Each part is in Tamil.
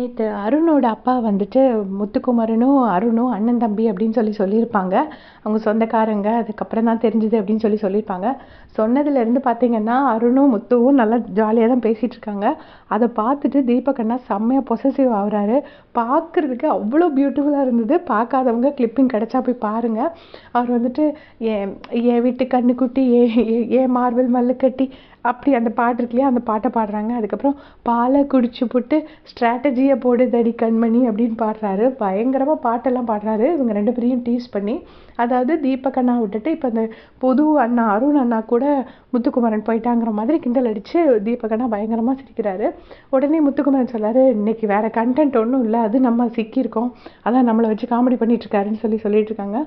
நேற்று அருணோட அப்பா வந்துட்டு முத்துக்குமரனும் அருணும் அண்ணன் தம்பி அப்படின்னு சொல்லி சொல்லியிருப்பாங்க. அவங்க சொந்தக்காரங்க அதுக்கப்புறம் தான் தெரிஞ்சுது அப்படின்னு சொல்லி சொல்லியிருப்பாங்க. சொன்னதுலேருந்து பார்த்தீங்கன்னா அருணும் முத்துவும் நல்லா ஜாலியாக தான் பேசிகிட்டு இருக்காங்க. அதை பார்த்துட்டு தீபகண்ணா செம்மையாக பொசசிவ் ஆகுறாரு. பார்க்குறதுக்கு அவ்வளோ பியூட்டிஃபுல்லாக இருந்தது. பார்க்காதவங்க கிளிப்பிங் கிடச்சா போய் பாருங்கள் அவர் வந்துட்டு என் என் வீட்டு கண்ணுக்குட்டி ஏ ஏ- ஏ மார்பிள் மல்லுக்கட்டி அப்படி அந்த பாட்டு இருக்கு இல்லையா அந்த பாட்டை பாடுறாங்க. அதுக்கப்புறம் பாலை குடிச்சு புட்டு ஸ்ட்ராட்டஜியை போடு தடி கண்மணி அப்படின்னு பாடுறாரு. பயங்கரமாக பாட்டெல்லாம் பாடுறாரு. இவங்க ரெண்டு பேரையும் டீஸ் பண்ணி அதாவது தீபக் அண்ணா விட்டுட்டு இப்போ அந்த பொது அண்ணா அருண் அண்ணா கூட முத்துக்குமரன் போயிட்டாங்கிற மாதிரி கிண்டல் அடித்து தீபக் அண்ணா பயங்கரமாக சிரிக்கிறாரு. உடனே முத்துக்குமரன் சொல்லாரு இன்னைக்கு வேறு கண்டென்ட் ஒன்றும் இல்லை. அது நம்ம சிக்கியிருக்கோம். அதான் நம்மளை வச்சு காமெடி பண்ணிட்டுருக்காருன்னு சொல்லி சொல்லிட்டு இருக்காங்க.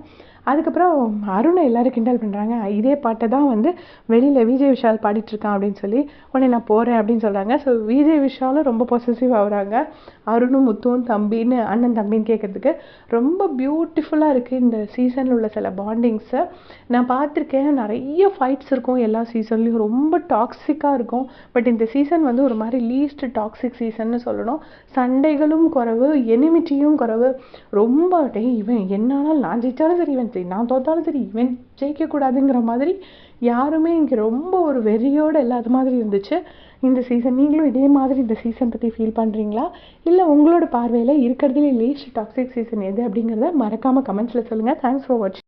அதுக்கப்புறம் அருணை எல்லாரும் கிண்டல் பண்ணுறாங்க இதே பாட்டை தான் வந்து வெளியில் விஜய் விஷால் பாடிட்டு இருக்கான் அப்படின்னு சொல்லி உடனே நான் போகிறேன் அப்படின்னு சொல்கிறாங்க ஸோ விஜய் விஷாலும் ரொம்ப பொசசிவ் ஆகுறாங்க. அருணும் முத்துவும் தம்பின்னு அண்ணன் தம்பின்னு கேட்குறதுக்கு ரொம்ப பியூட்டிஃபுல்லாக இருக்குது இந்த சீசனில் உள்ள சில பாண்டிங்ஸை நான் பார்த்துருக்கேன் நிறைய ஃபைட்ஸ் இருக்கும் எல்லா சீசன்லேயும் ரொம்ப டாக்ஸிக்காக இருக்கும். பட் இந்த சீசன் வந்து ஒரு மாதிரி லீஸ்ட் டாக்ஸிக் சீசன்னு சொல்லணும். சண்டைகளும் குறைவு எனிமிட்டியும் குறைவு. ரொம்ப டே இவன் என்னால் நான் ஜெயிச்சாலும் சரி இவன் சரி நான் தோத்தாலும் சரி இவன் ஜெயிக்கக்கூடாதுங்கிற மாதிரி யாருமே இங்கே ரொம்ப ஒரு வெறியோட இல்லாத மாதிரி இருந்துச்சு. இந்த சீசன் நீங்களும் இதே மாதிரி இந்த சீசன் பற்றி ஃபீல் பண்ணுறீங்களா இல்லை உங்களோட பார்வையில் இருக்கிறதுலே லீஸ்ட் டாக்ஸிக் சீசன் எது அப்படிங்கிறத மறக்காமல் கமெண்ட்ஸில் சொல்லுங்கள் தேங்க்ஸ் ஃபார் வாட்சிங்